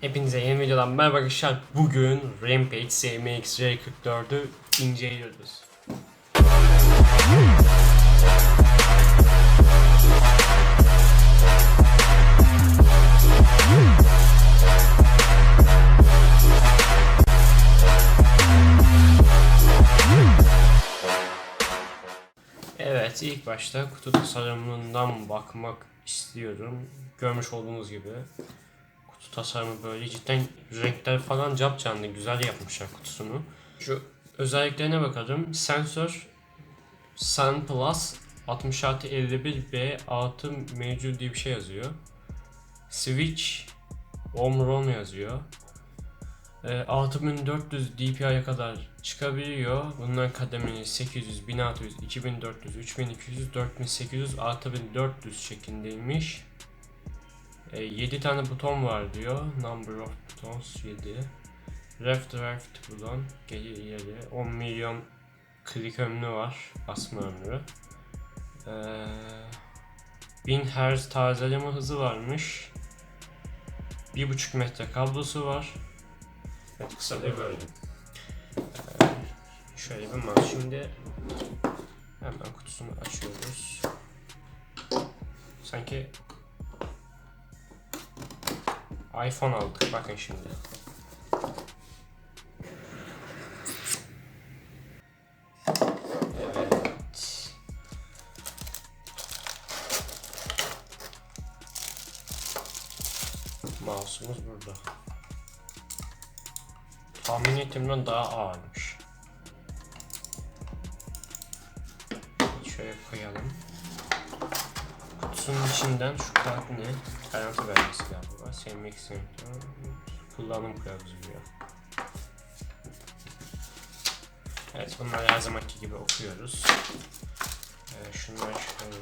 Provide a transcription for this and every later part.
Hepinize yeni videodan merhaba arkadaşlar. Bugün Rampage CMX R44'ü inceliyoruz. Evet ilk başta kutu tasarımından bakmak istiyorum. Görmüş olduğunuz gibi kutu tasarımı böyle cidden renkler falan cap canlı güzel yapmışlar kutusunu. Şu özelliklerine bakalım. Sensör Sun Plus 6651B artı mevcut diye bir şey yazıyor. Switch Omron yazıyor. E, 6400 DPI'ye kadar çıkabiliyor. Bunların kademeli 800, 1600, 2400, 3200, 4800, 6400 şeklindeymiş. E, 7 tane buton var diyor. Number of buttons 7. Left right buton. Geri ileri. 10 milyon klik ömrü var. Basma ömrü. E, 1000 Hz tazeleme hızı varmış. 1.5 metre kablosu var. Evet, kısa bir böyle. Ee, şöyle bir mouse. Şimdi hemen kutusunu açıyoruz. Sanki iPhone aldık. Bakın şimdi. Evet. Mouse'umuz burada. Tahmin ettiğimden daha ağırmış. Şöyle koyalım. Kutusunun içinden şu kağıt ne? Garanti belgesi galiba. Sevmek istiyorum. Kullanım kılavuzu. Evet bunları her zamanki gibi okuyoruz. Ee, şunları şöyle.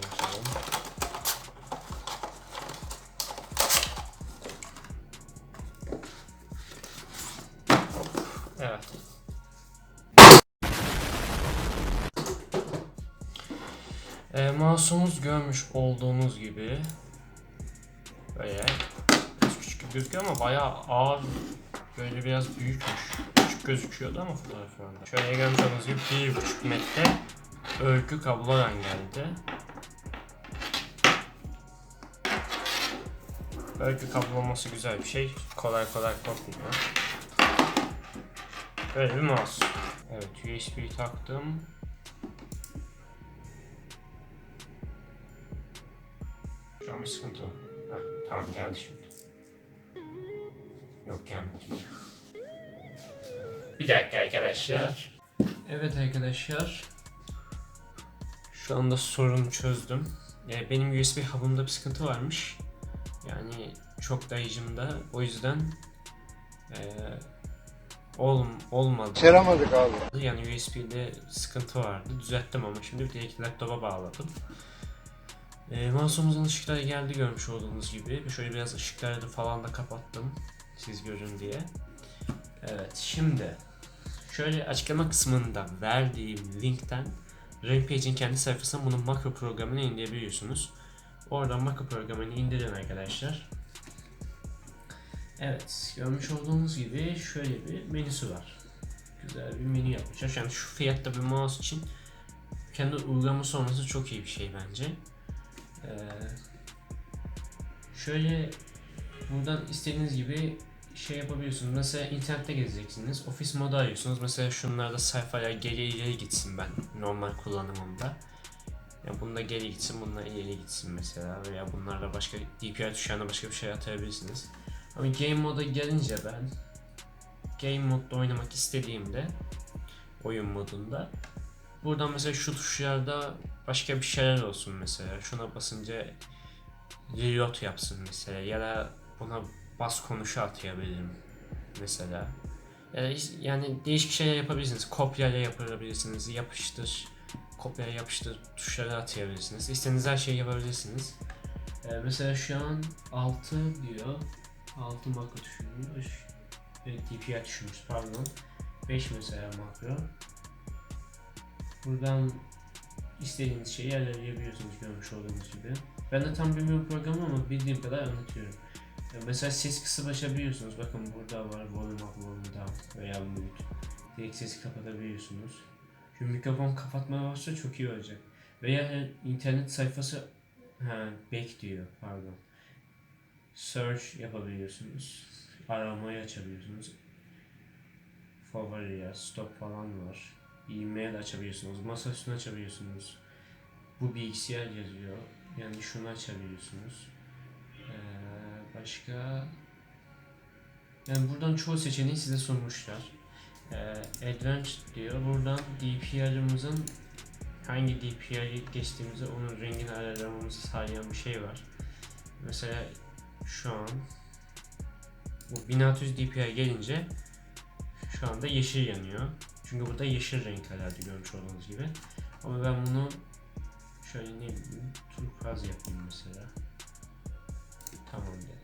Evet. E, mouse'umuz görmüş olduğunuz gibi böyle küçük gözüküyor ama bayağı ağır böyle biraz büyükmüş. Küçük gözüküyordu ama fotoğraflarında. Şöyle görmüş gibi 1.5 metre örgü kablodan geldi. Örgü kabloması güzel bir şey. Kolay kolay kopmuyor. Böyle bir mouse. Evet USB taktım. Şu an bir sıkıntı var. Tamam geldi şimdi. Bir dakika arkadaşlar. Evet arkadaşlar. Şu anda sorunu çözdüm. Ee, benim USB hub'ımda bir sıkıntı varmış. Yani çok dayıcımda. O yüzden ee, Ol, olmadı. Başaramadık abi. Yani USB'de sıkıntı vardı. Düzelttim ama şimdi direkt laptopa bağladım. E, mouse'umuzun ışıkları geldi görmüş olduğunuz gibi. Şöyle biraz ışıkları da falan da kapattım. Siz görün diye. Evet şimdi şöyle açıklama kısmında verdiğim linkten Rampage'in kendi sayfasından bunun makro programını indirebiliyorsunuz. Oradan makro programını indirin arkadaşlar. Evet, görmüş olduğunuz gibi şöyle bir menüsü var. Güzel bir menü yapmışlar. Yani şu fiyatta bir mouse için kendi uygulaması olması çok iyi bir şey bence. Ee, şöyle buradan istediğiniz gibi şey yapabiliyorsunuz. Mesela internette gezeceksiniz. Ofis modu arıyorsunuz. Mesela şunlarda sayfalar geri ileri gitsin ben normal kullanımımda. Yani bunda geri gitsin, bununla ileri gitsin mesela veya bunlarla başka DPI tuşlarına başka bir şey atabilirsiniz. Ama game moda gelince ben game modda oynamak istediğimde oyun modunda buradan mesela şu tuşlarda başka bir şeyler olsun mesela şuna basınca reload yapsın mesela ya da buna bas konuşu atayabilirim mesela yani, yani değişik şeyler yapabilirsiniz kopyayla yapabilirsiniz yapıştır kopyala yapıştır tuşları atayabilirsiniz istediğiniz her şeyi yapabilirsiniz ee, mesela şu an 6 diyor 6 makro düşünmüş. Evet DPI düşünmüş pardon. 5 mesela makro. Buradan istediğiniz şeyi ayarlayabiliyorsunuz görmüş olduğunuz gibi. Ben de tam bilmiyorum programı ama bildiğim kadar anlatıyorum. Mesela ses kısıp açabiliyorsunuz. Bakın burada var volume up, volume down veya mute. Direkt sesi kapatabiliyorsunuz. Şu mikrofon kapatma varsa çok iyi olacak. Veya internet sayfası ha, back diyor pardon. Search yapabiliyorsunuz. Aramayı açabiliyorsunuz. Favori ya, stop falan var. E-mail açabiliyorsunuz. Masa üstüne açabiliyorsunuz. Bu bilgisayar yazıyor. Yani şunu açabiliyorsunuz. Başka yani buradan çoğu seçeneği size sunmuşlar. Ee, Advanced diyor. Buradan DPR'ımızın hangi DPR'yi geçtiğimizde onun rengini ayarlamamızı sağlayan bir şey var. Mesela şu an bu 1600 DPI gelince şu anda yeşil yanıyor. Çünkü burada yeşil renk herhalde görmüş olduğunuz gibi. Ama ben bunu şöyle ne bileyim turkuaz yapayım mesela. Tamam dedim.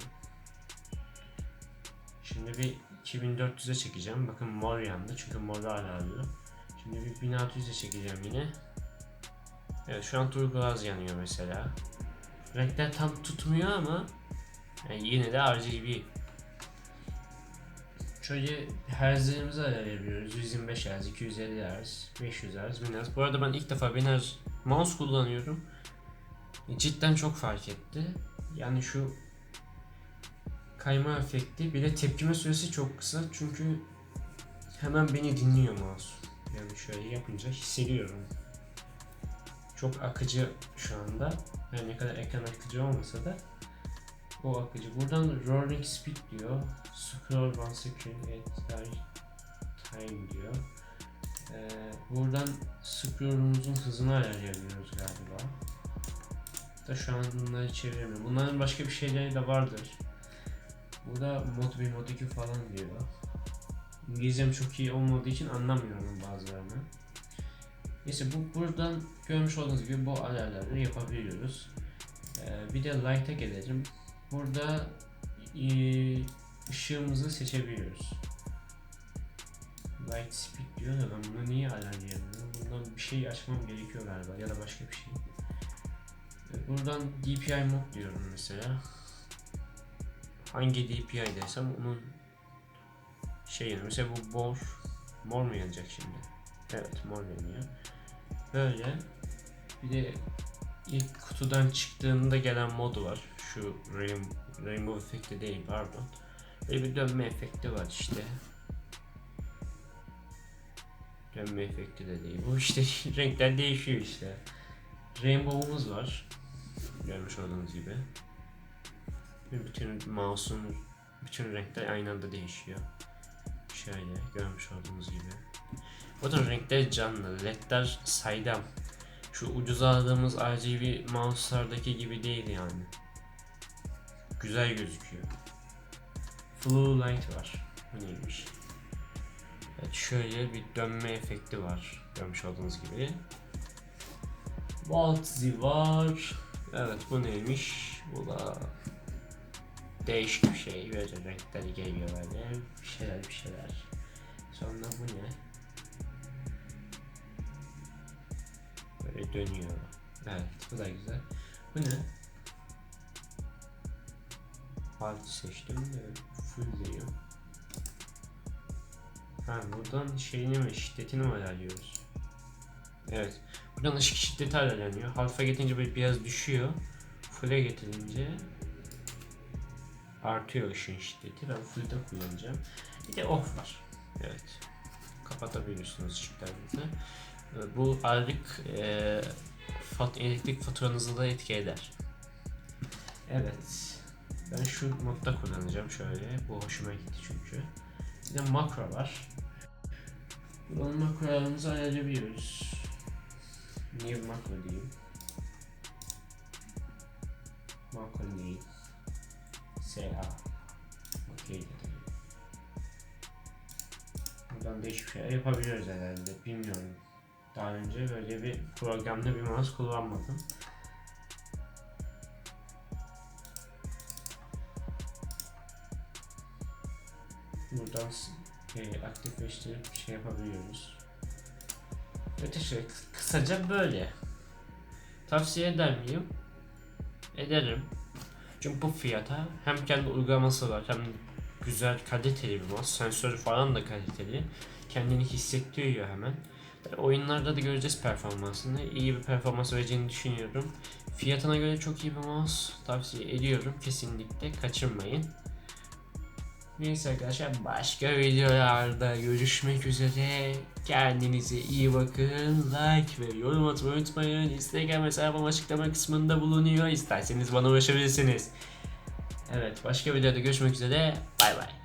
Şimdi bir 2400'e çekeceğim. Bakın mor yandı çünkü moru hala alıyor. Şimdi bir 1600'e çekeceğim yine. Evet şu an turkuaz yanıyor mesela. Renkler tam tutmuyor ama yani yine de RGB. Şöyle herzlerimizi ayarlayabiliyoruz. 125 Hz, 250 Hz, 500 Hz, 1000 Hz. Bu arada ben ilk defa 1000 Hz mouse kullanıyorum. Cidden çok fark etti. Yani şu kayma efekti bir de tepkime süresi çok kısa çünkü hemen beni dinliyor mouse. Yani şöyle yapınca hissediyorum. Çok akıcı şu anda. Her ne kadar ekran akıcı olmasa da o akıcı. Buradan rolling speed diyor. Scroll one second at time diyor. Ee, buradan scroll'umuzun hızını ayarlayabiliyoruz galiba. Da şu an bunları çeviremiyorum. Bunların başka bir şeyleri de vardır. Burada mod 1, mod 2 falan diyor. İngilizcem çok iyi olmadığı için anlamıyorum bazılarını. Neyse bu buradan görmüş olduğunuz gibi bu ayarları yapabiliyoruz. Ee, bir de light'a gelelim. Burada e, ışığımızı seçebiliyoruz. Light speed diyor da ben bunu niye ayarlayamıyorum? Bundan bir şey açmam gerekiyor galiba ya da başka bir şey. Ee, Buradan DPI mod diyorum mesela. Hangi DPI desem onun şey mesela bu mor mor mu yanacak şimdi? Evet mor yanıyor. Böyle bir de ilk kutudan çıktığında gelen modu var. Şu rain, rainbow efekti değil pardon. Böyle bir dönme efekti var işte. Dönme efekti de değil. Bu işte renkler değişiyor işte. Rainbow'umuz var. Görmüş olduğunuz gibi. Bütün mouse'un bütün renkler aynı anda değişiyor. Şöyle görmüş olduğunuz gibi. Bakın renkler canlı, ledler saydam. Şu ucuz aldığımız RGB mouse'lardaki gibi değil yani. Güzel gözüküyor. Blue light var. Bu neymiş? Evet şöyle bir dönme efekti var. Görmüş olduğunuz gibi. Volt Z var. Evet bu neymiş? Bu da değişik bir şey. Böyle renkler geliyor böyle. Bir şeyler bir şeyler. Sonra bu ne? Böyle dönüyor. Evet bu da güzel. Bu ne? Part seçtim de full diyor. Ha buradan şeyini mi şiddetini mi ayarlıyoruz? Evet. Buradan ışık şiddeti ayarlanıyor. Hafif'e getirince böyle biraz düşüyor. Full'e getirince artıyor ışığın şiddeti. Ben full'de kullanacağım. Bir de off var. Evet. Kapatabiliyorsunuz ışıklarınızı. Bu aylık e, fat, elektrik faturanızı da etki eder. Evet. Ben şu modda kullanacağım şöyle. Bu hoşuma gitti çünkü. Bir de makro var. Buradan makrolarımızı ayarlayabiliyoruz. New makro diyeyim. Makro name. SA. Okey dedim. Buradan değişik şeyler yapabiliyoruz herhalde. Bilmiyorum. Daha önce böyle bir programda bir mouse kullanmadım. Buradan e, aktifleştirip şey yapabiliyoruz. İşte kısaca böyle. Tavsiye eder miyim? Ederim. Çünkü bu fiyata hem kendi uygulaması var hem güzel kaliteli bir mouse. Sensörü falan da kaliteli. Kendini hissettiriyor hemen. Oyunlarda da göreceğiz performansını. İyi bir performans vereceğini düşünüyorum. Fiyatına göre çok iyi bir mouse. Tavsiye ediyorum. Kesinlikle kaçırmayın. Neyse arkadaşlar başka videolarda görüşmek üzere. Kendinize iyi bakın. Like ve yorum atmayı unutmayın. Instagram hesabım açıklama kısmında bulunuyor. İsterseniz bana ulaşabilirsiniz. Evet başka videoda görüşmek üzere. Bay bay.